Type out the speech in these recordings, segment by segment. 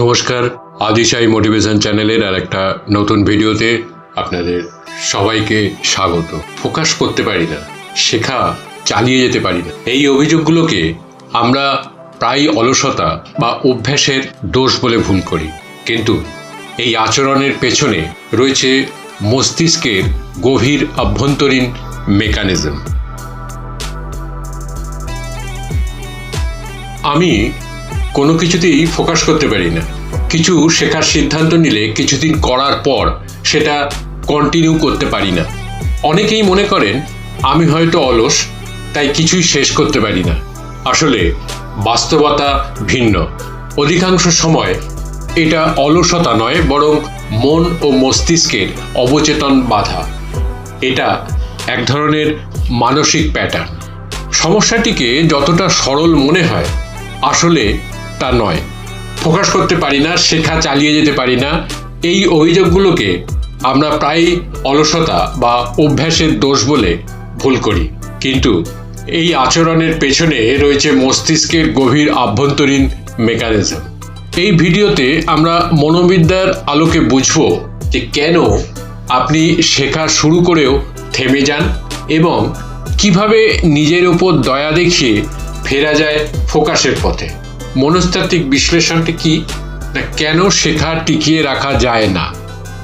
নমস্কার, আদিশাই মোটিভেশন চ্যানেলের আর একটা নতুন ভিডিওতে আপনাদের সবাইকে স্বাগত। ফোকাস করতে পারি না, শেখা চালিয়ে যেতে পারি না। এই অভিযোগগুলোকে আমরা প্রায় অলসতা বা অভ্যাসের দোষ বলে ভুল করি। কিন্তু এই আচরণের পেছনে রয়েছে মস্তিষ্কের গভীর আভ্যন্তরীণ মেকানিজম আমি কোনো কিছুতেই ফোকাস করতে পারি না। কিছু শেখার সিদ্ধান্ত নিলে কিছুদিন করার পর সেটা কন্টিনিউ করতে পারি না। অনেকেই মনে করেন, আমি হয়তো অলস, তাই কিছুই শেষ করতে পারি না। আসলে বাস্তবতা ভিন্ন। অধিকাংশ সময় এটা অলসতা নয়, বরং মন ও মস্তিষ্কের অবচেতন বাধা। এটা এক ধরনের মানসিক প্যাটার্ন সমস্যাটিকে যতটা সরল মনে হয়, আসলে তা নয়। ফোকাস করতে পারি না, শেখা চালিয়ে যেতে পারি না। এই অভিযোগগুলোকে আমরা প্রায় অলসতা বা অভ্যাসের দোষ বলে ভুল করি। কিন্তু এই আচরণের পেছনে রয়েছে মস্তিষ্কের গভীর আভ্যন্তরীণ মেকানিজম এই ভিডিওতে আমরা মনোবিদ্যার আলোকে বুঝব যে কেন আপনি শেখা শুরু করেও থেমে যান এবং কীভাবে নিজের উপর দয়া দেখিয়ে ফেরা যায় ফোকাসের পথে। মনস্তাত্ত্বিক বিশ্লেষণটি কি? না, কেন শেখা টিকিয়ে রাখা যায় না?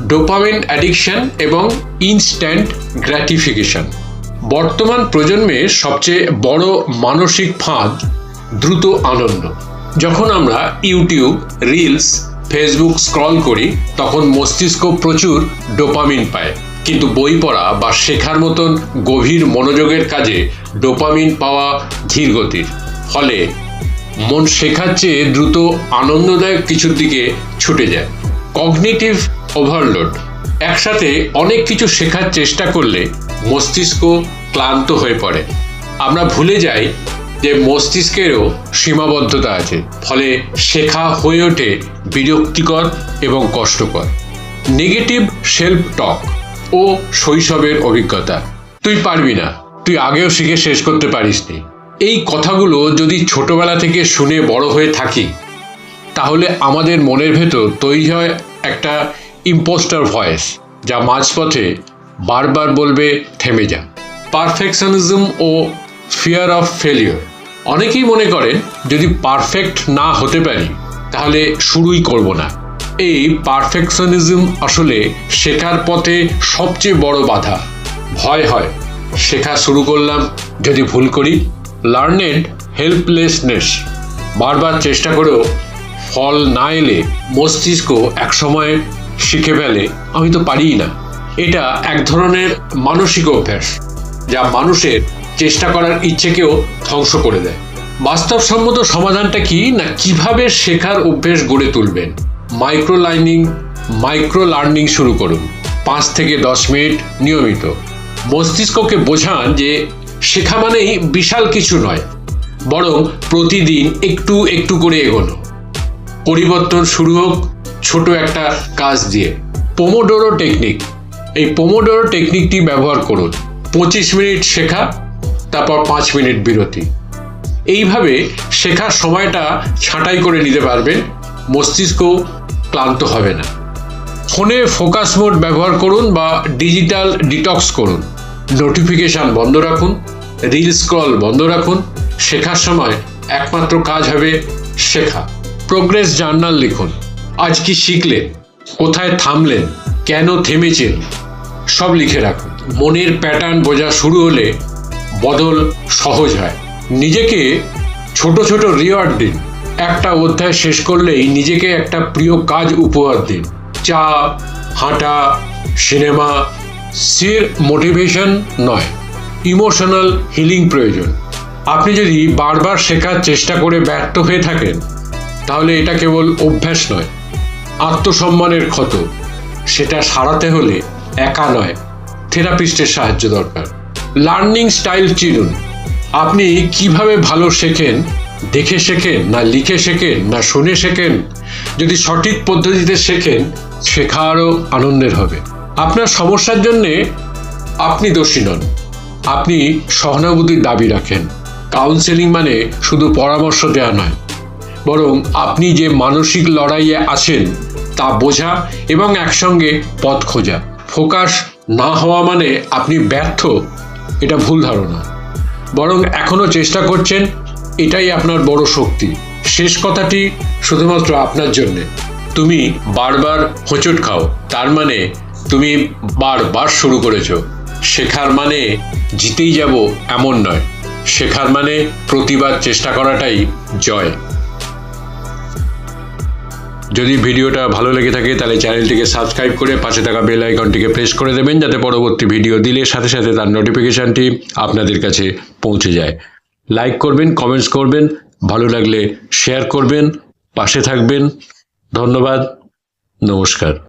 ডোপামিন অ্যাডিকশন এবং ইনস্ট্যান্ট গ্র্যাটিফিকেশন। বর্তমান প্রজন্মের সবচেয়ে বড় মানসিক ফাঁদ দ্রুত আনন্দ। যখন আমরা ইউটিউব, রিলস, ফেসবুক স্ক্রল করি, তখন মস্তিষ্ক প্রচুর ডোপামিন পায়। কিন্তু বই পড়া বা শেখার মতন গভীর মনোযোগের কাজে ডোপামিন পাওয়া ধীরগতির। ফলে মন শেখার চেয়ে দ্রুত আনন্দদায়ক কিছুর দিকে ছুটে যায়। কগনিটিভ ওভারলোড একসাথে অনেক কিছু শেখার চেষ্টা করলে মস্তিষ্ক ক্লান্ত হয়ে পড়ে। আমরা ভুলে যাই যে মস্তিষ্কেরও সীমাবদ্ধতা আছে, ফলে শেখা হয়ে ওঠে বিরক্তিকর এবং কষ্টকর। নেগেটিভ সেলফ টক ও শৈশবের অভিজ্ঞতা। তুই পারবি না, তুই আগেও শিখে শেষ করতে পারিসনি। এই কথাগুলো যদি ছোটবেলা থেকে শুনে বড় হয়ে থাকি, তাহলে আমাদের মনের ভেতর তৈরি হয় একটা ইম্পোস্টার ভয়েস যা মাঝপথে বারবার বলবে, থেমে যা। পারফেকশনিজম ও ফিয়ার অফ ফেলিওর অনেকেই মনে করেন, যদি পারফেক্ট না হতে পারি, তাহলে শুরুই করব না। এই পারফেকশনিজম আসলে শেখার পথে সবচেয়ে বড় বাধা। ভয় হয়, শেখা শুরু করলাম, যদি ভুল করি লার্নেড হেল্পলেসনেস। বারবার চেষ্টা করেও ফল না এলে মস্তিষ্ক একসময় শিখে ফেলে, আমি তো পারিই না। এটা এক ধরনের মানসিক অভ্যাস, যা মানুষের চেষ্টা করার ইচ্ছেকেও ধ্বংস করে দেয়। বাস্তবসম্মত সমাধানটা কি না কীভাবে শেখার অভ্যেস গড়ে তুলবেন? মাইক্রো লার্নিং মাইক্রো লার্নিং শুরু করুন। পাঁচ থেকে দশ মিনিট নিয়মিত। মস্তিষ্ককে বোঝান যে শেখা মানেই বিশাল কিছু নয়, বরং প্রতিদিন একটু একটু করে এগোনো। পরিবর্তন শুরু হোক ছোট একটা কাজ দিয়ে। পোমোডোরো টেকনিক এই পোমোডোরো টেকনিকটি ব্যবহার করুন। পঁচিশ মিনিট শেখা, তারপর পাঁচ মিনিট বিরতি। এইভাবে শেখার সময়টা ছাঁটাই করে নিতে পারবেন, মস্তিষ্ক ক্লান্ত হবে না। ফোনে ফোকাস মোড ব্যবহার করুন বা ডিজিটাল ডিটক্স করুন। নোটিফিকেশন বন্ধ রাখুন রিল স্ক্রল বন্ধ রাখুন, শেখার সময় একমাত্র কাজ হবে শেখা। প্রোগ্রেস জার্নাল লিখুন, আজ কি শিখলেন, কোথায় থামলেন, কেন থেমেছেন, সব লিখে রাখুন। মনের প্যাটার্ন বোঝা শুরু হলে বদল সহজ হয়। নিজেকে ছোট ছোট রিওয়ার্ড দিন, একটা অধ্যায় শেষ করলেই নিজেকে একটা প্রিয় কাজ উপহার দিন। চা, হাঁটা, সিনেমা সির মোটিভেশন নয়, ইমোশনাল হিলিং প্রয়োজন। আপনি যদি বারবার শেখার চেষ্টা করে ব্যর্থ হয়ে থাকেন, তাহলে এটা কেবল অভ্যাস নয়, আত্মসম্মানের ক্ষত। সেটা সারাতে হলে একা নয়, থেরাপিস্টের সাহায্য দরকার। লার্নিং স্টাইল চিনুন। আপনি কীভাবে ভালো শেখেন, দেখে শেখেন, না লিখে শেখেন, না শুনে শেখেন, যদি সঠিক পদ্ধতিতে শেখেন শেখা আরও আনন্দের হবে। আপনার সমস্যার জন্যে আপনি দোষী নন। আপনি সহানুভূতির দাবি রাখেন। কাউন্সেলিং মানে শুধু পরামর্শ দেওয়া নয়, বরং আপনি যে মানসিক লড়াইয়ে আছেন তা বোঝা এবং একসঙ্গে পথ খোঁজা। ফোকাস না হওয়া মানে আপনি ব্যর্থ, এটা ভুল ধারণা। বরং এখনও চেষ্টা করছেন, এটাই আপনার বড় শক্তি। শেষ কথাটি শুধুমাত্র আপনার জন্যে। তুমি বারবার হোঁচট খাও, তার মানে তুমি বারবার শুরু করেছ। শেখার মানে জিতেই যাব এমন নয়। শেখার মানে প্রতিবার চেষ্টা করাটাই জয়। যদি ভিডিওটা ভালো লেগে থাকে, তাহলে চ্যানেলটিকে সাবস্ক্রাইব করে পাশে থাকা বেল আইকনটিকে প্রেস করে দেবেন, যাতে পরবর্তী ভিডিও দিলে সাথে সাথে তার নোটিফিকেশানটি আপনাদের কাছে পৌঁছে যায়। লাইক করবেন, কমেন্টস করবেন, ভালো লাগলে শেয়ার করবেন, পাশে থাকবেন। ধন্যবাদ, নমস্কার।